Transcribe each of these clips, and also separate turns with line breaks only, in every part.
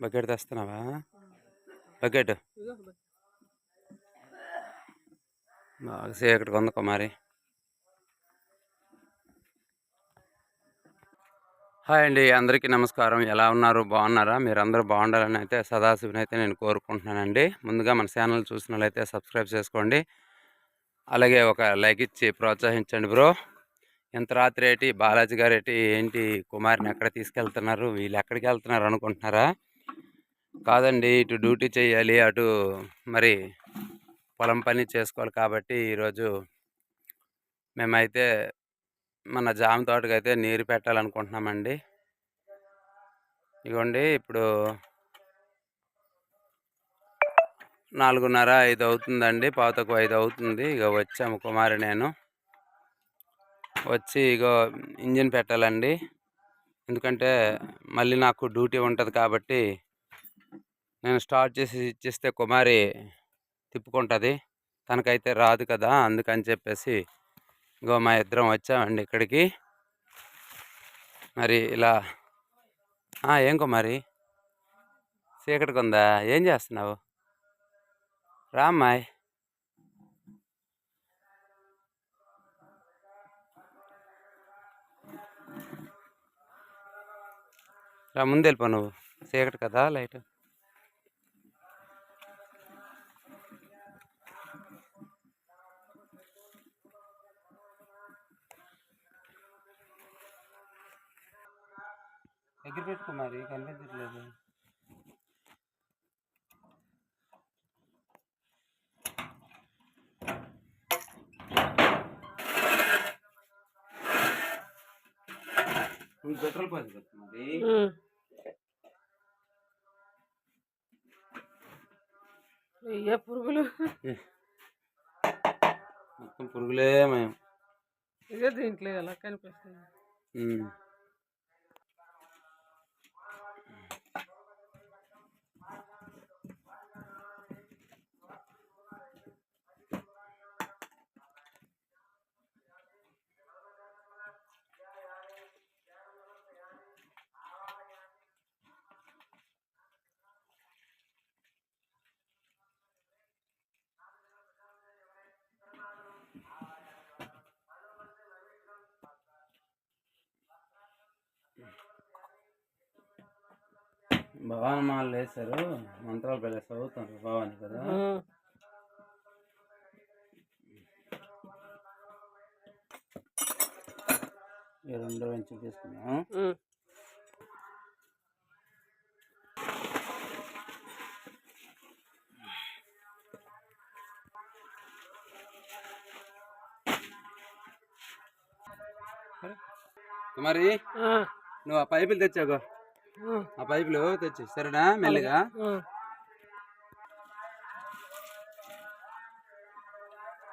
Bucket తెస్తున్నావా? Bucket? బాగా చీకటిగా ఉంది కుమారి. హాయ్ అండి అందరికీ నమస్కారం. ఎలా ఉన్నారు? బాగున్నారా? మీరు అందరూ బాగుండాలని అయితే సదాశివుని అయితే నేను కోరుకుంటున్నానండి. ముందుగా మన ఛానల్ చూసిన వాళ్ళైతే సబ్స్క్రైబ్ చేసుకోండి. అలాగే ఒక లైక్ ఇచ్చి ప్రోత్సహించండి బ్రో. ఎంత రాత్రి ఏంటి బాలాజీ గారు ఏంటి ఏంటి కుమార్ని ఎక్కడ తీసుకెళ్తున్నారు? వీళ్ళు ఎక్కడికి వెళ్తున్నారు అనుకుంటున్నారా? కాదండి. ఇటు డ్యూటీ చేయాలి. అటు మరి పొలం పని చేసుకోవాలి కాబట్టి ఈరోజు మేమైతే మన జామ తోటకి అయితే నీరు పెట్టాలనుకుంటున్నామండి. ఇగోండి ఇప్పుడు నాలుగున్నర ఐదు అవుతుందండి. పాతకు ఐదు అవుతుంది. ఇక వచ్చాము కుమారి నేను. వచ్చి ఇగో ఇంజిన్ పెట్టాలండి. ఎందుకంటే మళ్ళీ నాకు డ్యూటీ ఉంటుంది కాబట్టి నేను స్టార్ట్ చేసి ఇచ్చేస్తే కుమారి తిప్పుకుంటుంది. తనకైతే రాదు కదా అందుకని చెప్పేసి ఇంకో మా ఇద్దరం వచ్చామండి ఇక్కడికి. మరి ఇలా ఏం కుమారి? చీకటికి ఉందా ఏం చేస్తున్నావు? రా అమ్మాయి. రా ముందు వెళ్ళిపో నువ్వు. చీకటి కదా లైట్. దగ్గర పెట్టుకో మరి కనిపించట్లేదు పెట్రోల్ పోసి పెట్టు మరి
ఏ పురుగులు.
మొత్తం పురుగులే మేము.
ఇదే దీంట్లో ఎలా కనిపిస్తుంది
మాలు వేశారు మంత్రాలు పెళ్ళి చదువుతారు భవాని కదా. ఈ రెండు వెంచి తీసుకున్నాం కుమారి నువ్వు ఆ పైపులు తెచ్చాగో ఆ పైపులు తెచ్చి సరేనా? మెల్లిగా?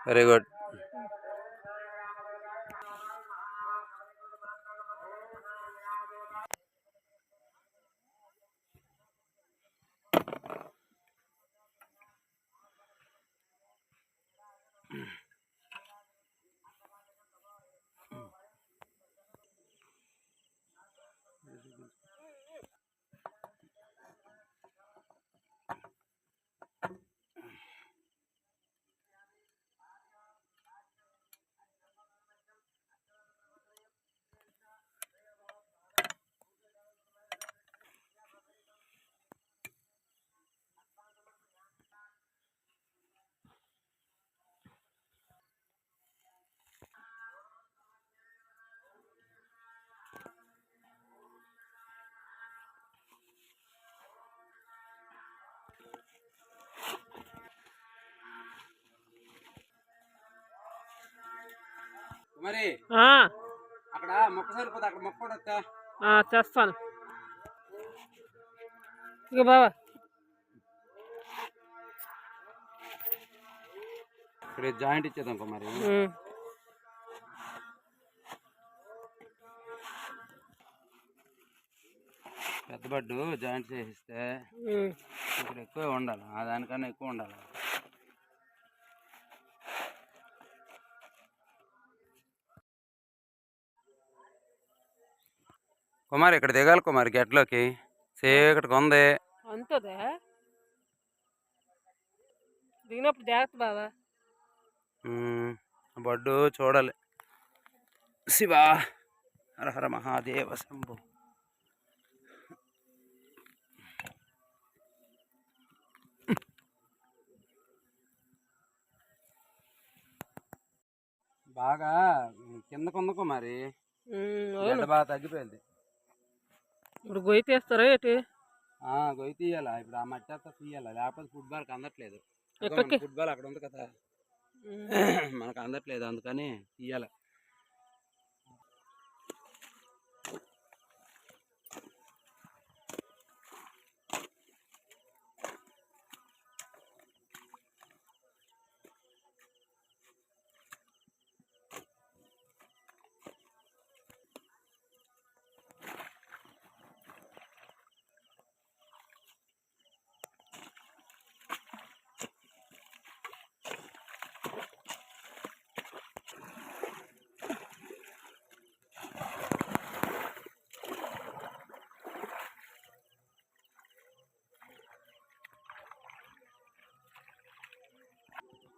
Very good. కుమారి అక్కడ మొక్క సరిపోతే అక్కడ మొక్క కూడా వస్తా?
చేస్తాను ఇక బాబా
ఇక్కడ జాయింట్ ఇచ్చేద్దాం కుమారి పెద్ద బడ్డు జాయింట్ చేసిస్తే ఇక్కడ ఎక్కువ ఉండాలి. ఆ దానికన్నా ఎక్కువ ఉండాలి. కుమార్ ఇక్కడ దిగాలి కుమార్ గెట్లోకి చీకటిగా ఉంది.
అంతదా? దిగినప్పుడు జాగ్రత్త బావా.
బొడ్డు చూడాలి. శివా హర హర మహాదేవ శంభు. బాగా కింద కొందకు మరి
అవును.
గడ్డ బాగా తగ్గిపోయింది.
ఇప్పుడు గొయ్యి తీస్తారా ఏంటి?
ఆ, గొయ్యి తీయాలా ఇప్పుడు ఆ మట్టి అంతా తీయాలా? లేకపోతే ఫుట్బాల్కి అందట్లేదు? ఫుట్బాల్ అక్కడ ఉంది కదా. మనకు అందట్లేదు అందుకని తీయాలి?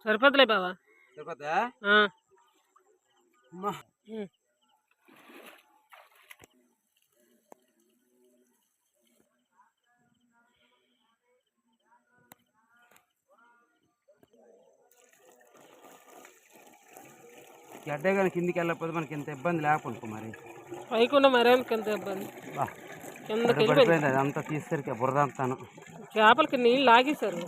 సరిపోతులే బావా.
సరిపోతా. గడ్డే కానీ కిందికి వెళ్ళకపోతే మనకి ఇంత ఇబ్బంది లేకుండా మరి.
పైకుండా మరేందుకు ఎంత ఇబ్బంది? కిందకి
అదంతా తీసేసరికి బురద అంతాను.
చేపలకి నీళ్ళు లాగేశారు.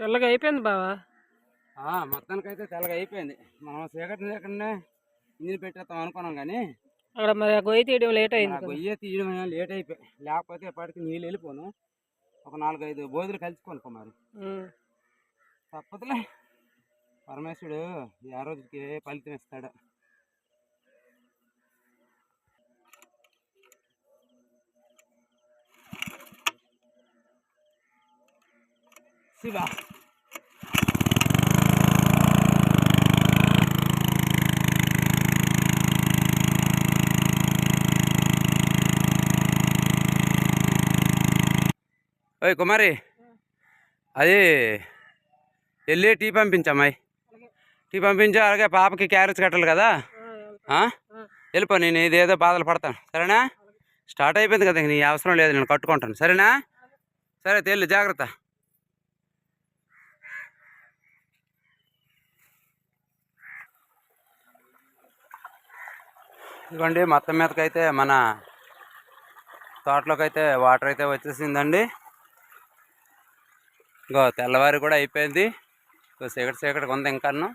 తెల్లగా అయిపోయింది బావా?
ఆ, మొత్తానికైతే తెల్లగా అయిపోయింది. మనం చీకటి లేకుండా ఇంజిన్ పెట్టేస్తాం అనుకున్నాం కానీ
అక్కడ మరి గొయ్యి తీయడం లేట్ అయింది
గొయ్య తీయడం లేట్ అయిపోయి లేకపోతే ఎప్పటికి నీళ్ళు వెళ్ళిపోను. ఒక నాలుగైదు బోధులు కలిసిపోను మరి. తప్పదులే. పరమేశ్వరుడు ఆ రోజుకి ఫలితం ఇస్తాడు. శివ ఓయ్ కుమారి. అది వెళ్ళి టీ పంపించమ్మాయి టీ పంపించు అలాగే పాపకి క్యారెట్స్ కట్టాలి కదా. వెళ్ళిపో నేను ఇదేదో బాధలు పడతాను. సరేనా? స్టార్ట్ అయిపోయింది కదా నీ అవసరం లేదు నేను కట్టుకుంటాను. సరేనా? సరే తెల్లు జాగ్రత్త. ఇదిగోండి మొత్తం మీదకైతే మన తోటలోకి అయితే వాటర్ అయితే వచ్చేసిందండి. ఇంకో తెల్లవారి కూడా అయిపోయింది. ఇంకో చీకటి చీకటిగా ఉంది ఇంకాను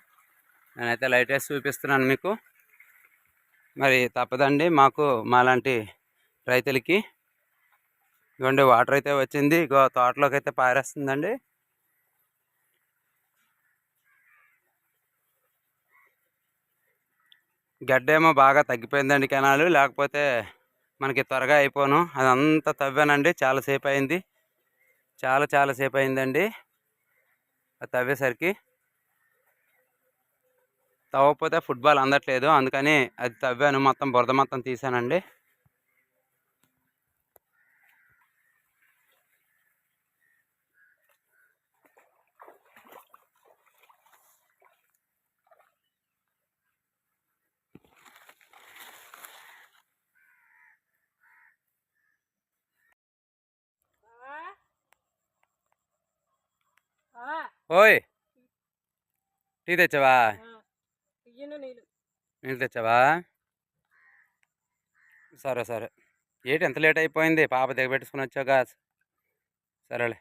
నేనైతే లైట్ వేసి చూపిస్తున్నాను మీకు. మరి తప్పదండి మాకు మాలాంటి రైతులకి. ఇదిగోండి వాటర్ అయితే వచ్చింది. ఇగో తోటలోకి అయితే పారేస్తుందండి. గడ్డేమో బాగా తగ్గిపోయిందండి కెనాలు. లేకపోతే మనకి త్వరగా అయిపోను. అదంతా తవ్వానండి. చాలాసేపు అయింది చాలా చాలా సేపు అయిందండి అది తవ్వేసరికి. తవ్వకపోతే ఫుట్బాల్ అందట్లేదు. అందుకని అది తవ్వాను. మొత్తం బురద మొత్తం తీసానండి. ఓయ్! టీ తెచ్చావా?
నీళ్ళు
తెచ్చావా? సరే సరే. ఏంటి ఎంత లేట్ అయిపోయింది? పాప దిగబెట్టుకుని వచ్చావుగా సరేలే.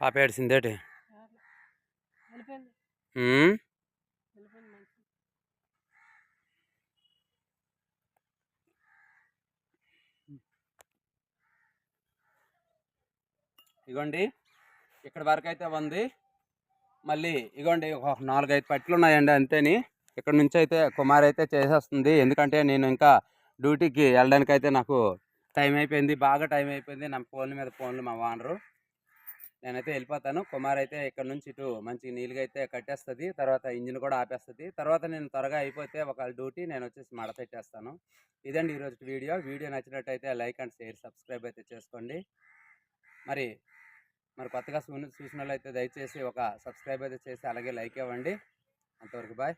పాప ఏడిసిందేటి ఇగోండి ఇక్కడ వరకు అయితే ఉంది. మళ్ళీ ఇగోండి ఒక నాలుగైదు పట్లు ఉన్నాయండి అంతేని. ఇక్కడ నుంచి అయితే కుమార్ అయితే చేసేస్తుంది. ఎందుకంటే నేను ఇంకా డ్యూటీకి వెళ్ళడానికి అయితే నాకు టైం అయిపోయింది. బాగా టైం అయిపోయింది. నా ఫోన్ మీద ఫోన్లు మా వానరు. నేనైతే వెళ్ళిపోతాను. కుమార్ అయితే ఇక్కడ నుంచి ఇటు మంచి నీళ్ళుగా అయితే కట్టేస్తుంది. తర్వాత ఇంజిన్ కూడా ఆపేస్తుంది. తర్వాత నేను త్వరగా అయిపోతే ఒక డ్యూటీ నేను వచ్చేసి మడతెట్టేస్తాను ఇదండి ఈరోజు వీడియో. వీడియో నచ్చినట్టయితే లైక్ అండ్ షేర్ సబ్స్క్రైబ్ అయితే చేసుకోండి. మరి మరి కొత్తగా చూసిన వాళ్ళు అయితే దయచేసి ఒక సబ్స్క్రైబ్ అయితే చేసి అలాగే లైక్ ఇవ్వండి. అంతవరకు బాయ్.